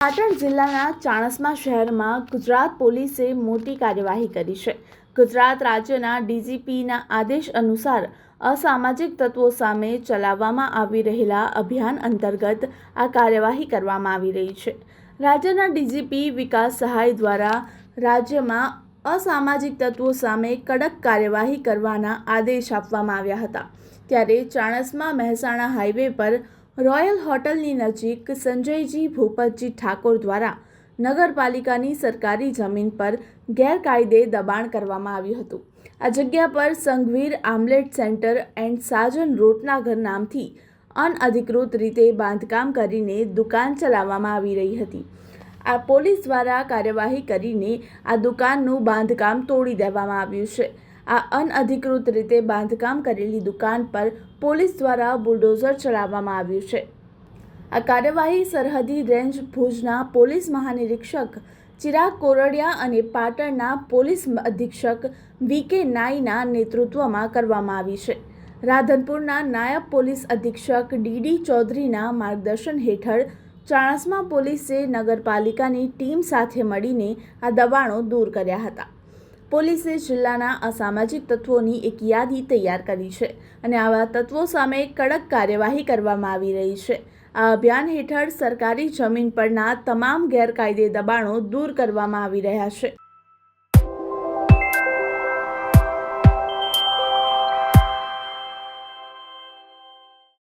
પાટણ જિલ્લાના ચાણસ્મા શહેરમાં ગુજરાત પોલીસે મોટી કાર્યવાહી કરી છે. ગુજરાત રાજ્યના ડીજીપીના આદેશ અનુસાર અસામાજિક તત્વો સામે ચલાવવામાં આવી રહેલા અભિયાન અંતર્ગત આ કાર્યવાહી કરવામાં આવી રહી છે. રાજ્યના ડીજીપી વિકાસ સહાય દ્વારા રાજ્યમાં અસામાજિક તત્વો સામે કડક કાર્યવાહી કરવાના આદેશ આપવામાં આવ્યા હતા. ત્યારે ચાણસ્મા મહેસાણા હાઈવે પર રોયલ હોટલની નજીક સંજયજી ભૂપતજી ઠાકોર દ્વારા નગરપાલિકાની સરકારી જમીન પર ગેરકાયદે દબાણ કરવામાં આવ્યું હતું. આ જગ્યા પર Sanghvir omelette centre and Sajan રોટનાગર નામથી અનઅધિકૃત રીતે બાંધકામ કરીને દુકાન ચલાવવામાં આવી રહી હતી. આ પોલીસ દ્વારા કાર્યવાહી કરીને આ દુકાનનું બાંધકામ તોડી દેવામાં આવ્યું છે. આ અનઅધિકૃત રીતે બાંધકામ કરેલી દુકાન પર પોલીસ દ્વારા બુલડોઝર ચલાવવામાં આવ્યું છે. આ કાર્યવાહી સરહદી રેન્જ ભુજના પોલીસ મહાનિરીક્ષક ચિરાગ કોરડિયા અને પાટણના પોલીસ અધિક્ષક વી કે નાઈના નેતૃત્વમાં કરવામાં આવી છે. રાધનપુરના નાયબ પોલીસ અધિક્ષક ડીડી ચૌધરીના માર્ગદર્શન હેઠળ ચાણસ્મા પોલીસે નગરપાલિકાની ટીમ સાથે મળીને આ દબાણો દૂર કર્યા હતા. પોલીસે જિલ્લાના અસામાજિક તત્વોની એક યાદી તૈયાર કરી છે અને આવા તત્વો સામે કડક કાર્યવાહી કરવામાં આવી રહી છે. આ અભિયાન હેઠળ સરકારી જમીન પરના તમામ ગેરકાયદે દબાણો દૂર કરવામાં આવી રહ્યા છે.